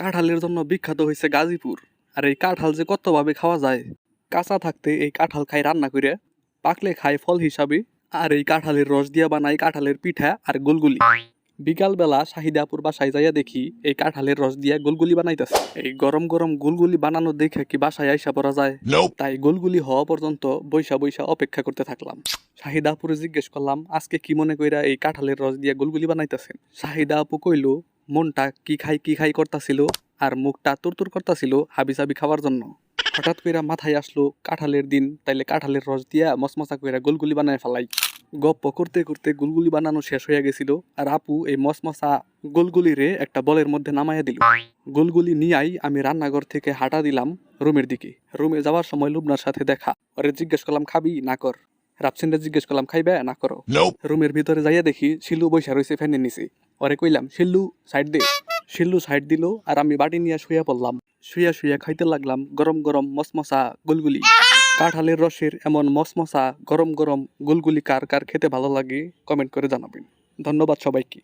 কাঁঠালের জন্য বিখ্যাত হয়েছে গাজীপুর। আর এই কাঁঠাল যে কতভাবে খাওয়া যায়? কাঁচা থাকতে এই কাঁঠাল খাই রান্না করে পাকলে খায় ফল হিসাবে আর এই কাঁঠালের রস দিয়া বানায় কাঁঠালের পিঠা আর গোলগুলি। বিকালবেলা শাহিদাপুর বাসায় যাইয়া দেখি এই কাঁঠালের রস দিয়া গুলগুলি বানাইতেছে। এই গরম গরম গুলগুলি বানানো দেখে কি বাসায় আইসা পড়া যায়? তাই গুলগুলি হওয়া পর্যন্ত বৈশা বৈশা অপেক্ষা করতে থাকলাম। শাহিদা আপুরে জিজ্ঞেস করলাম আজকে কি মনে কইরা এই কাঁঠালের রস দিয়া গুলগুলি বানাইতেছেন? শাহিদা আপু কইল মনটা কি খাই কি খাই করতাছিল আর মুখটা তুরতুর করতাছিল হাবি সাবি খাওয়ার জন্য। হঠাৎ কইরা মাথায় আসলো কাঁঠালের দিন, তাইলে কাঁঠালের রস দিয়া মসমসা কইরা গোলগুলি বানায় ফেলাই। গপ্প করতে করতে গুলগুলি বানানো শেষ হয়ে গেছিল আর আপু এই মসমসা গোলগুলি রে একটা বলের মধ্যে নামাইয়া দিল। গোলগুলি নিয়াই আমি রান্নাঘর থেকে হাঁটা দিলাম রুমের দিকে। রুমে যাওয়ার সময় লুবনার সাথে দেখা। ওরে জিজ্ঞেস করলাম, খাবি না কর? রাপসিনরে জিজ্ঞেস করলাম খাইবে না করো. রুমের ভিতরে যাইয়া দেখি শিলু বৈশা রয়েছে ফ্যানের নিচে। ওরে কইলাম শিল্লু সাইড দে। শিল্লু সাইড দিল আর আমি বাটি নিয়ে শুয়ে পড়লাম। শুয়া শুয়া খাইতে লাগলাম গরম গরম মসমসা গুলগুলি। কাঁঠালের রসের এমন মসমসা গরম গরম গুলগুলি কার কার খেতে ভালো লাগে কমেন্ট করে জানাবেন। ধন্যবাদ সবাইকে।